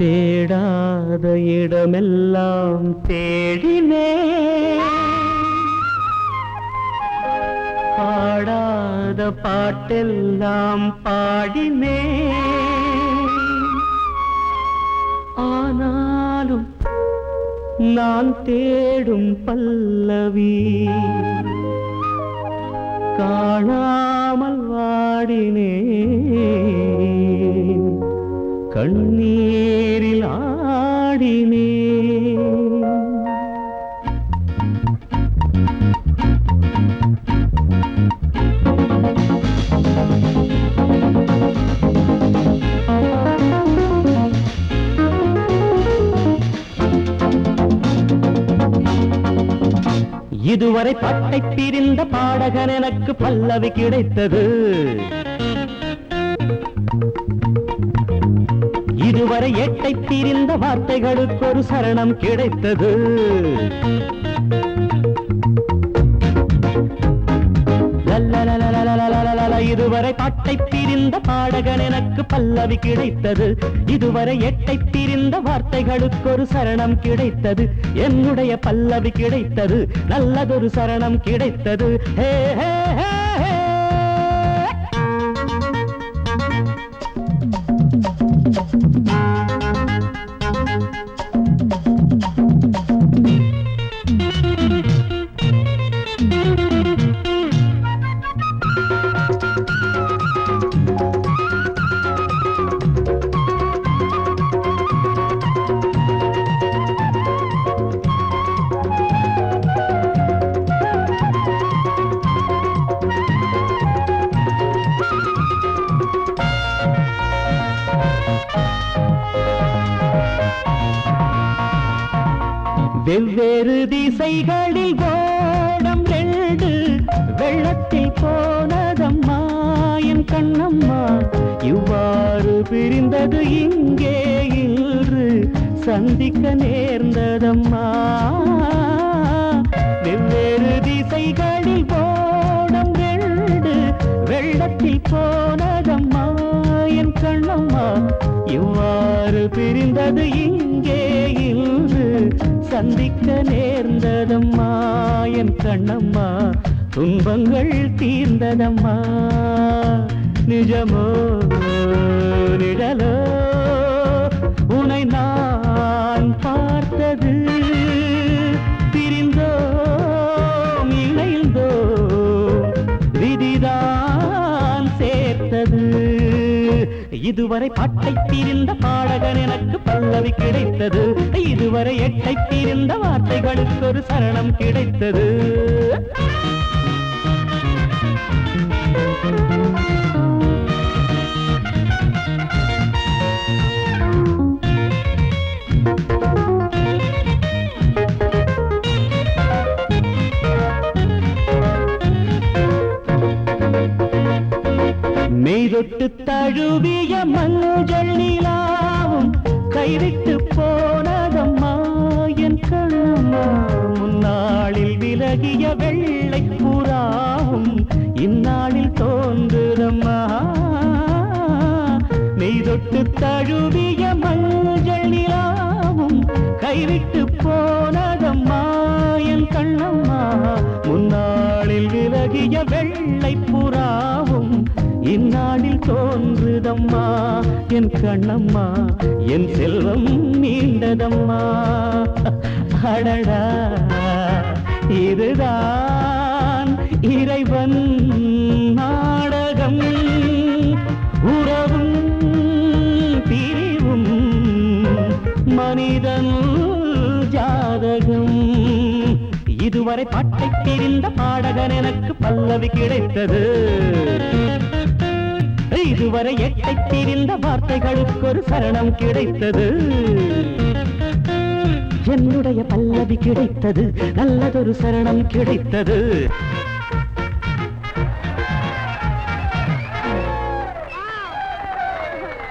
தேடாத இடமெல்லாம் தேடினே. பாடாத பாட்டெல்லாம் பாடினே. ஆனாலும் நான் தேடும் பல்லவி காணாமல் வாடினே கண்ணீர் இதுவரை பட்டை பிரிந்த பாடகன் எனக்கு பல்லவி கிடைத்தது. இதுவரை எட்டை பிரிந்த வார்த்தைகளுக்கு ஒரு சரணம் கிடைத்தது. இதுவரை பாட்டை பிரிந்த பாடகன் எனக்கு பல்லவி கிடைத்தது. இதுவரை எட்டை பிரிந்த வார்த்தைகளுக்கு ஒரு சரணம் கிடைத்தது. என்னுடைய பல்லவி கிடைத்தது. நல்லதொரு சரணம் கிடைத்தது. ஹே ஹே ஹே. வெவ்வேறு திசைகளில் ஓடம் ரெண்டு. வெள்ளத்தில் போனதம்மா என் கண்ணம்மா. இவ்வாறு பிரிந்தது இங்கே இன்று. சந்திக்க நேர்ந்ததம்மா. வெவ்வேறு திசைகளில் ஓடம் ரெண்டு. வெள்ளத்தில் போனதம்மா என் கண்ணம்மா. இவ்வாறு பிரிந்தது இங்கே சந்திக்க நேர்ந்ததம்மா என் கண்ணம்மா துன்பங்கள் தீர்ந்ததம்மா. நிஜமோ நிழலோ இதுவரை பாட்டை தீர்ந்த பாடகன் எனக்கு பல்லவி கிடைத்தது. இதுவரை எட்டை தீர்ந்த வார்த்தைகளுக்கு ஒரு சரணம் கிடைத்தது. மெய்தொட்டு தழுவிய மஞ்சள் நிலாவும் கைவிட்டு போனதம்மா என் கண்ணம்மா. முன்னாளில் விலகிய வெள்ளை புறாவும் இந்நாளில் தோன்றுதம்மா. மெய்தொட்டு தழுவிய மஞ்சள் நிலாவும் கைவிட்டு போனதம்மா என் கண்ணம்மா. முன்னாளில் விலகிய வெள்ளை புறா இந்நாளில் தோன்றுதம்மா என் கண்ணம்மா என் செல்வம் நீண்டதம்மா. அடடா இதுதான் இறைவன் நாடகம். உறவும் பிரிவும் மனிதன் ஜாதகம். இதுவரை பாட்டை தெரிந்த பாடகன் எனக்கு பல்லவி கிடைத்தது. இதுவரை எட்டை பிரிந்த வார்த்தைகளுக்கு ஒரு சரணம் கிடைத்தது. என்னுடைய பல்லவி கிடைத்தது. நல்லதொரு சரணம் கிடைத்தது.